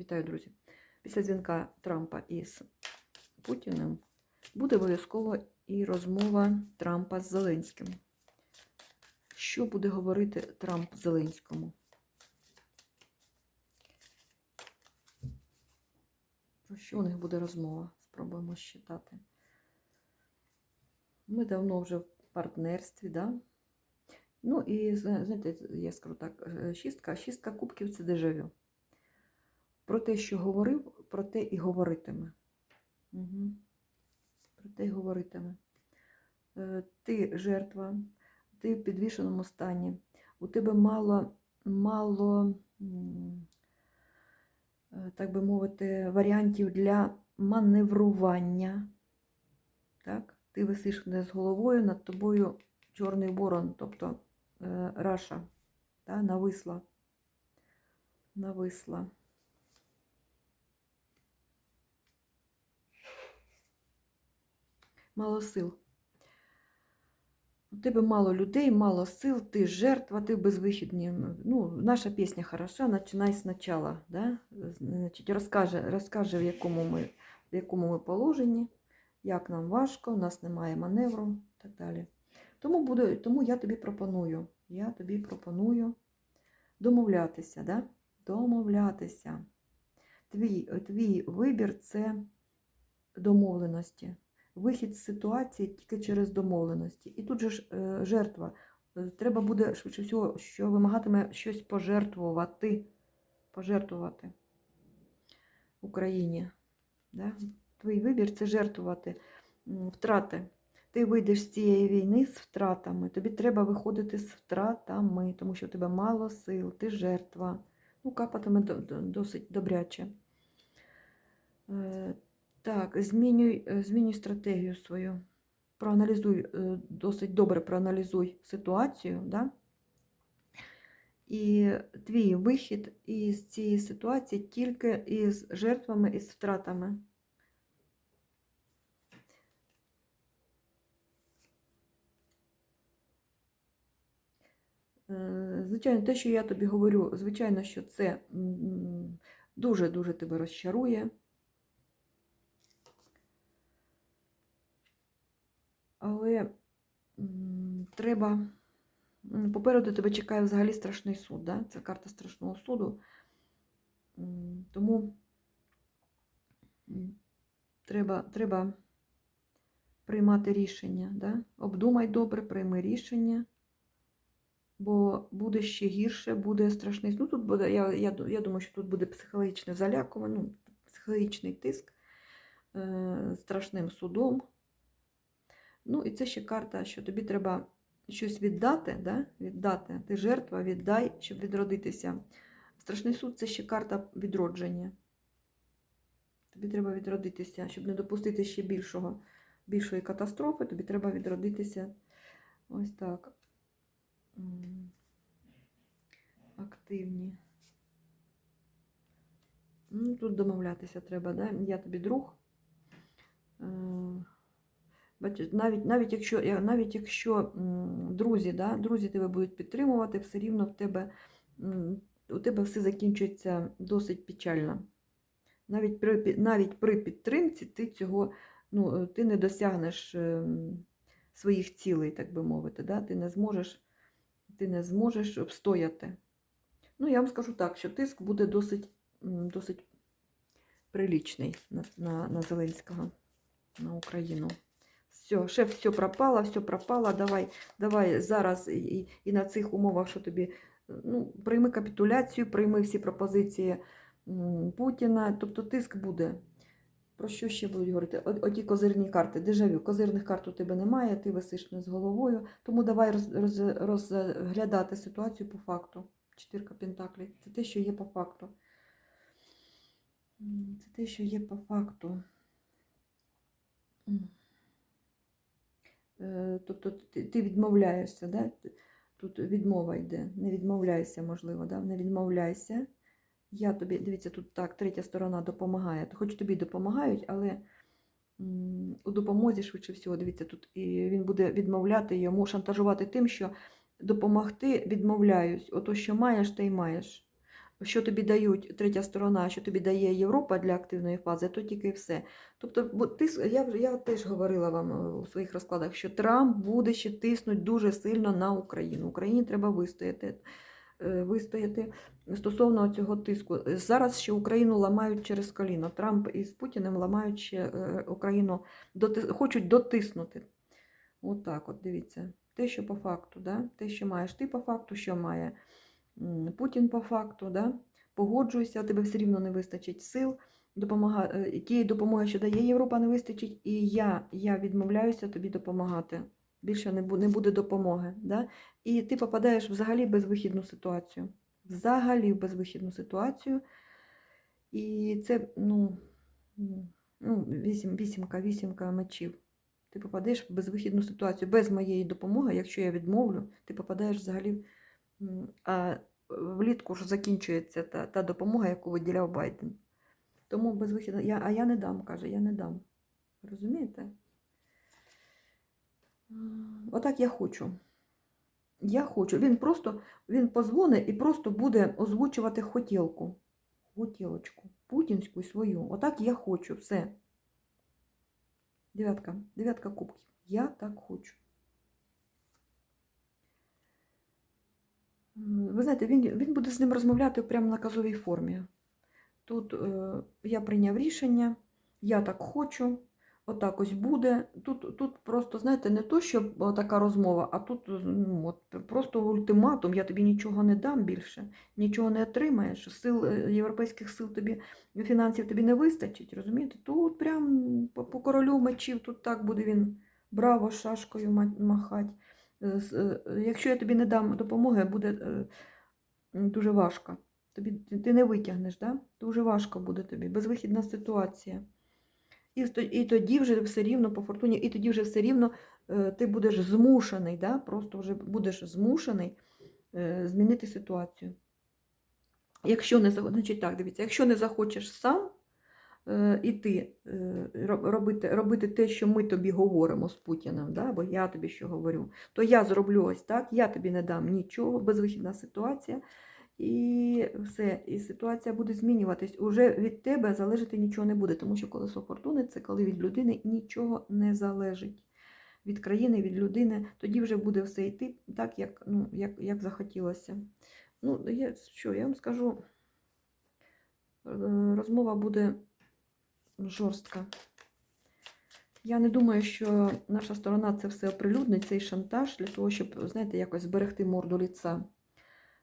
Вітаю, друзі. Після дзвінка Трампа із Путіним буде обов'язково і розмова Трампа з Зеленським. Що буде говорити Трамп Зеленському? Про що у них буде розмова? Спробуємо считати. Ми давно вже в партнерстві, да? Ну і знаєте, я скажу так, е, шістка, шістка кубків це дежавю. Про те, що говорив, про те і говоритиме. Угу. Про те і говоритиме. Е, Ти жертва, ти в підвішеному стані, у тебе мало, мало, е, так би мовити, варіантів для маневрування. Так? Ти висиш не з головою, над тобою чорний ворон, тобто е, раша, та, нависла. Нависла. Мало сил. У тебе мало людей, мало сил, ти жертва, ти безвихідні. Ну, наша пісня хороша, починай спочатку. Да? Значить, розкаже, розкаже в, якому ми, в якому ми положенні, як нам важко, у нас немає маневру і так далі. Тому, буду, тому я тобі пропоную. Я тобі пропоную домовлятися. Да? Домовлятися. Твій, твій вибір це домовленості. Вихід з ситуації тільки через домовленості. І тут же ж е, жертва. Е, Треба буде, швидше всього, що вимагатиме щось пожертвувати. Пожертвувати Україні. Да? Твій вибір це жертвувати втрати. Ти вийдеш з цієї війни з втратами. Тобі треба виходити з втратами, тому що у тебе мало сил, ти жертва. Ну, капатиме до- до- досить добряче. Так, змінюй, е, змінюй стратегію свою. Проаналізуй, е, досить добре проаналізуй ситуацію, да? і твій вихід із цієї ситуації тільки із жертвами і з втратами. Е, Звичайно, те, що я тобі говорю, звичайно, що це дуже-дуже тебе розчарує. Але м, треба. Попереду тебе чекає взагалі страшний суд. Да? Це карта страшного суду. Тому треба, треба приймати рішення. Да? Обдумай добре, прийми рішення, бо буде ще гірше, буде страшний. Ну, тут буде, я, я, я думаю, що тут буде психологічне залякування, ну, психологічний тиск е, страшним судом. Ну, і це ще карта, що тобі треба щось віддати, да? віддати. Ти жертва, віддай, щоб відродитися. Страшний суд це ще карта відродження. Тобі треба відродитися, щоб не допустити ще більшого, більшої катастрофи, тобі треба відродитися. Ось так. Активні. Ну, тут домовлятися треба, да? Я тобі друг. Навіть, навіть якщо, навіть якщо друзі, да, друзі тебе будуть підтримувати, все рівно в тебе, у тебе все закінчується досить печально. Навіть при, навіть при підтримці ти цього ну, е, ти не досягнеш ем, своїх цілей, так би мовити. Да? Ти не зможеш, ти не зможеш обстояти. Ну, я вам скажу так, що тиск буде досить, досить прилічний на, на, на Зеленського, на Україну. Все, шеф, все пропало, все пропало. Давай, давай зараз і, і на цих умовах, що тобі ну, прийми капітуляцію, прийми всі пропозиції Путіна. Тобто тиск буде. Про що ще будуть говорити? Оті козирні карти, дежавю. Козирних карт у тебе немає, ти висиш не з головою. Тому давай роз, роз, розглядати ситуацію по факту. Чотирка пентаклів. Це те, що є по факту. Це те, що є по факту. Е, Тобто ти відмовляєшся, да? тут відмова йде, не відмовляйся, можливо, да? не відмовляйся. Я тобі, дивіться, тут так, третя сторона допомагає. Хоч тобі допомагають, але у допомозі, швидше всього, дивіться, тут і він буде відмовляти йому, шантажувати тим, що допомогти відмовляюсь. Ото, що маєш, те й маєш. Що тобі дають третя сторона, що тобі дає Європа для активної фази, то тільки все. Тобто, бо ти, я, я теж говорила вам е, у своїх розкладах, що Трамп буде ще тиснути дуже сильно на Україну. Україні треба вистояти. е, Вистояти стосовно цього тиску. Зараз ще Україну ламають через коліно. Трамп із Путіним ламають ще е, Україну, хочуть дотиснути. Отак, от, дивіться. Те, що по факту, да? те, що маєш ти по факту, що має Путін по факту, да? погоджуйся, тебе все рівно не вистачить сил. Допомога... е, Тієї допомоги, що дає Європа, не вистачить, і я, я відмовляюся тобі допомагати. Bільше не, бу- не буде допомоги. Да? І ти попадаєш взагалі в безвихідну ситуацію. Взагалі в безвихідну ситуацію. І це, ну, ну вісім, вісімка, вісімка мечів. Ти попадеш в безвихідну ситуацію. Без моєї допомоги, якщо я відмовлю, ти попадаєш взагалі. А влітку ж закінчується та, та допомога, яку виділяв Байден. Тому безвихідно. Я, а я не дам, каже, я не дам. Розумієте? Отак я хочу. Я хочу. Він просто він позвонить і просто буде озвучувати хотілку. Хотілочку. Путінську свою. Отак я хочу. Все. Дев'ятка. Дев'ятка кубків. Я так хочу. Ви знаєте, він, він буде з ним розмовляти прямо на наказовій формі. Тут е, я прийняв рішення, я так хочу, отак ось буде. Тут, тут просто, знаєте, не то, що така розмова, а тут ну, от, просто ультиматум, я тобі нічого не дам більше, нічого не отримаєш, сил, е, європейських сил тобі, фінансів тобі не вистачить, розумієте? Тут прям по, королю мечів, тут так буде він браво шашкою ма- махать. Е, е, Якщо я тобі не дам допомоги, буде е, дуже важко. Тобі, ти- не витягнеш, да? дуже важко буде тобі, безвихідна ситуація. І, і тоді вже все рівно по фортуні, і тоді вже все рівно ти будеш змушений, да? просто вже будеш змушений змінити ситуацію. Якщо не значить так, дивіться, якщо не захочеш сам іти е, робити, робити те, що ми тобі говоримо з Путіним, да? або я тобі що говорю, то я зроблю ось так, я тобі не дам нічого, безвихідна ситуація. І все, і ситуація буде змінюватись. Уже від тебе залежати нічого не буде, тому що колесо фортуни це коли від людини нічого не залежить. Від країни, від людини, тоді вже буде все йти так, як, ну, як, як захотілося. Ну, я, що, я вам скажу, е, розмова буде жорстка. Я не думаю, що наша сторона це все оприлюднить, цей шантаж для того, щоб, знаєте, якось зберегти морду ліца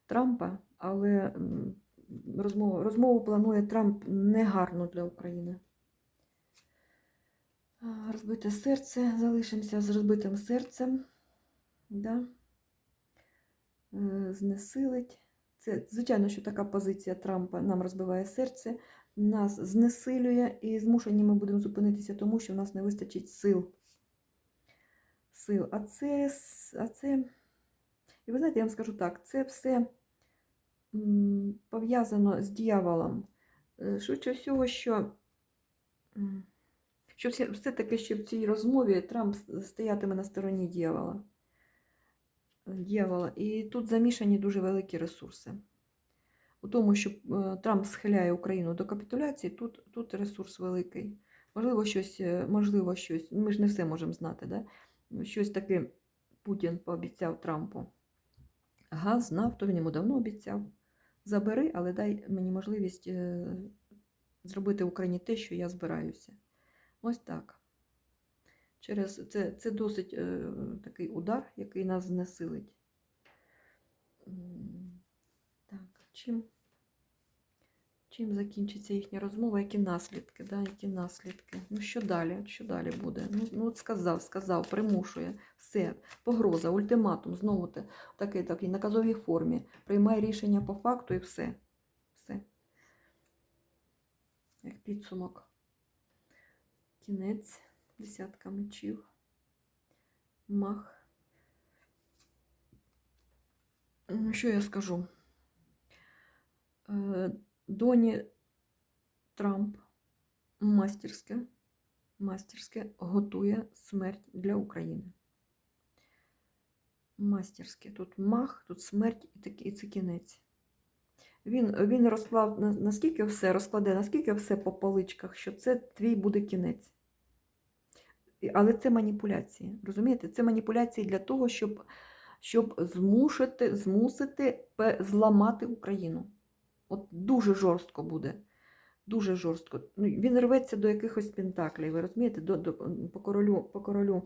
Трампа, але розмову, розмову планує Трамп негарно для України. Розбите серце, залишимося з розбитим серцем. Да? Е, Знесилить. Це, звичайно, що така позиція Трампа нам розбиває серце, нас знесилює і змушені ми будемо зупинитися, тому що в нас не вистачить сил. Сил. А це, а це, і ви знаєте, я вам скажу так, це все пов'язано з дьяволом. Е, Швидше всього, що, що все, все-таки ще в цій розмові Трамп стоятиме на стороні дьявола. Дьявола. І тут замішані дуже великі ресурси. У тому, що е, Трамп схиляє Україну до капітуляції, тут, тут ресурс великий. Можливо, щось, е, можливо, щось, ми ж не все можемо знати, да? щось таке Путін пообіцяв Трампу. Газ, нафту, він йому давно обіцяв. Забери, але дай мені можливість е, зробити в Україні те, що я збираюся. Ось так. Через це, це досить такий удар, який нас знесилить. Чим, чим закінчиться їхня розмова, які наслідки, да, які наслідки? Ну, що далі? Що далі буде? Ну, ну от сказав, сказав, примушує. Все, погроза, ультиматум, знову те, такий, такий наказовій формі. Приймай рішення по факту і все. Все. Як підсумок. Кінець, десятка мечів. Мах. Ну, Що я скажу? Е, Доні Трамп мастерське, мастерське готує смерть для України. Мастерське. Тут мах, тут смерть і, такі, і це кінець. Він, він розклав наскільки все розкладе, наскільки все по поличках, що це твій буде кінець. Але це маніпуляції. Розумієте? Це маніпуляції для того, щоб, щоб змусити, змусити зламати Україну. От дуже жорстко буде. Дуже жорстко. Ну, він рветься до якихось пентаклей, ви розумієте? До, до, по королю, по королю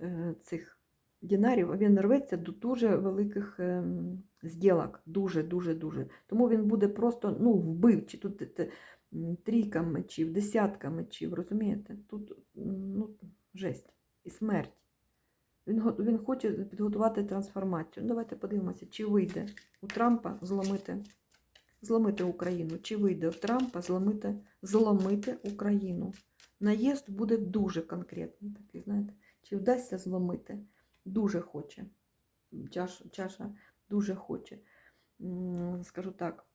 е, цих дінарів він рветься до дуже великих ем, зділок. Дуже, дуже, дуже. Тому він буде просто ну, вбивчий. Тут те, трійка мечів, десятка мечів, розумієте? Тут ну, жесть і смерть. Він, він хоче підготувати трансформацію. Ну, давайте подивимося, чи вийде у Трампа зломити, зломити Україну, чи вийде у Трампа зломити, зломити Україну. Наїзд буде дуже конкретний такий, знаєте, чи вдасться зломити. Дуже хоче. Чаша, чаша дуже хоче. Скажу так,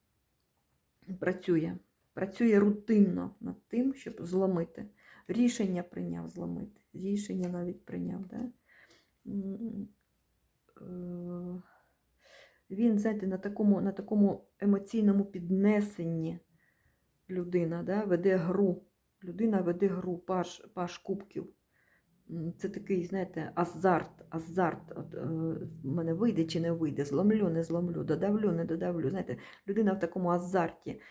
працює. Працює рутинно над тим, щоб зломити. Рішення прийняв зломити. Рішення навіть прийняв. Да? Він, знаєте, на такому, на такому емоційному піднесенні людина да, веде гру. Людина веде гру, паш, паш кубків. Це такий, знаєте, азарт, азарт. От, е, в мене вийде чи не вийде, зломлю, не зломлю, додавлю, не додавлю. Знаєте, людина в такому азарті.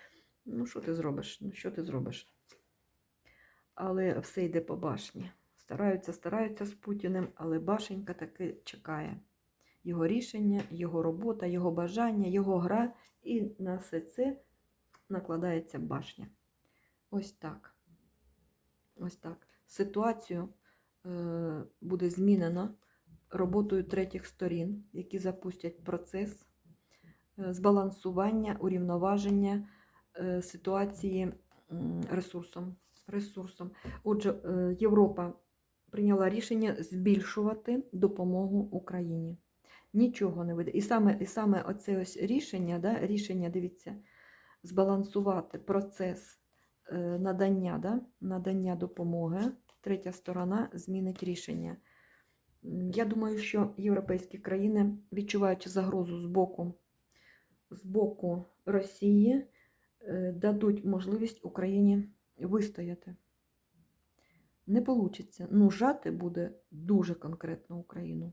Ну, що ти зробиш? Ну, що ти зробиш? Але все йде по башні. Стараються, стараються з Путіним, але башенька таки чекає. Його рішення, його робота, його бажання, його гра, і на все це накладається башня. Ось так. Ось так. Ситуацію е, буде змінено роботою третіх сторін, які запустять процес е, збалансування, урівноваження е, ситуації ресурсом. ресурсом. Отже, Європа прийняла рішення збільшувати допомогу Україні. Нічого не вийде. І саме, і саме оце ось рішення, да, рішення, дивіться, збалансувати процес е, надання, да, надання допомоги. Третя сторона змінить рішення. Я думаю, що європейські країни, відчуваючи загрозу з боку, з боку Росії, е, дадуть можливість Україні вистояти. Не вийде. Ну, жати буде дуже конкретно Україну.